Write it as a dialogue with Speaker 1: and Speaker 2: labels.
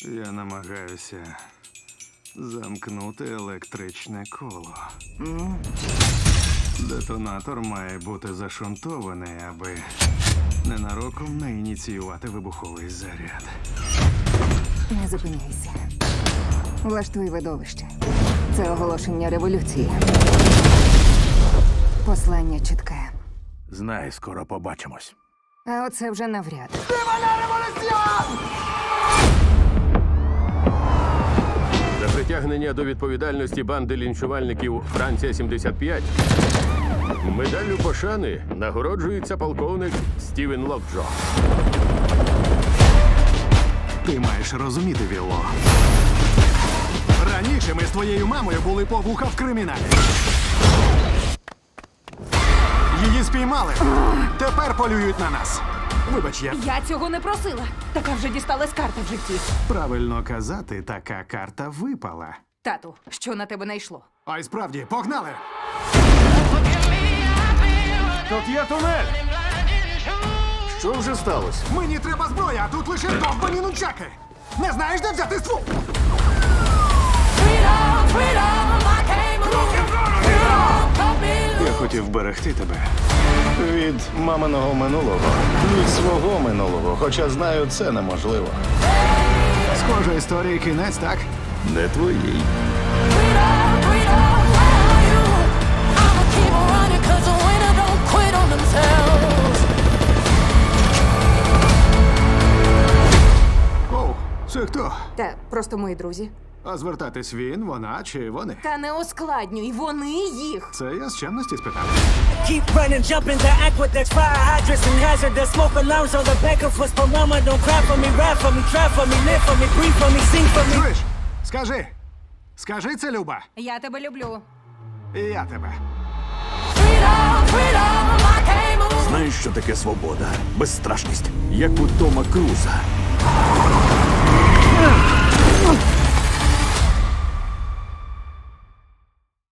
Speaker 1: Я намагаюся замкнути електричне коло. Детонатор має бути зашунтований, аби ненароком не ініціювати вибуховий заряд.
Speaker 2: Не зупиняйся. Влаштуй видовище. Це оголошення революції. Послання чітке.
Speaker 3: Знай, скоро побачимось.
Speaker 2: А оце вже навряд.
Speaker 4: За притягнення до відповідальності банди лінчувальників Франція 75 медаллю пошани нагороджується полковник Стівен Локджо.
Speaker 1: Ти маєш розуміти, Вілло. Раніше ми з твоєю мамою були по вуха в криміналі. Спіймали. Тепер полюють на нас. Вибач, я
Speaker 5: Я цього не просила. Така вже дісталась карта в житті.
Speaker 1: правильно казати, така карта випала.
Speaker 5: Тату, що на тебе найшло?
Speaker 1: А й справді, погнали!
Speaker 3: Тут є тунель. Що вже сталося?
Speaker 1: Мені треба зброя, а тут лише довбані нунчаки. Не знаєш, де взяти ствол? Я хотів берегти тебе.
Speaker 6: Від маминого минулого, від свого минулого, хоча знаю, це неможливо.
Speaker 1: Схоже, історії кінець, так?
Speaker 3: Не твоїй.
Speaker 1: Оу, це хто?
Speaker 5: Та просто мої друзі.
Speaker 1: А звертатись він, вона чи вони?
Speaker 5: Та не ускладнюй, вони їх.
Speaker 1: Це я з чемності спитав.
Speaker 7: Keep running, jumping the aqueducts, fire hydrants and hazard. hazardous smoke alarms on the back of us. But mama, don't cry for me, ride for me, try for me, live for me, breathe for me, sing for me.
Speaker 1: Чуєш? Скажи. Скажи це, Люба.
Speaker 5: Я тебе люблю.
Speaker 1: І я тебе.
Speaker 3: Знаєш, що таке свобода? Безстрашність, як у Тома Круза.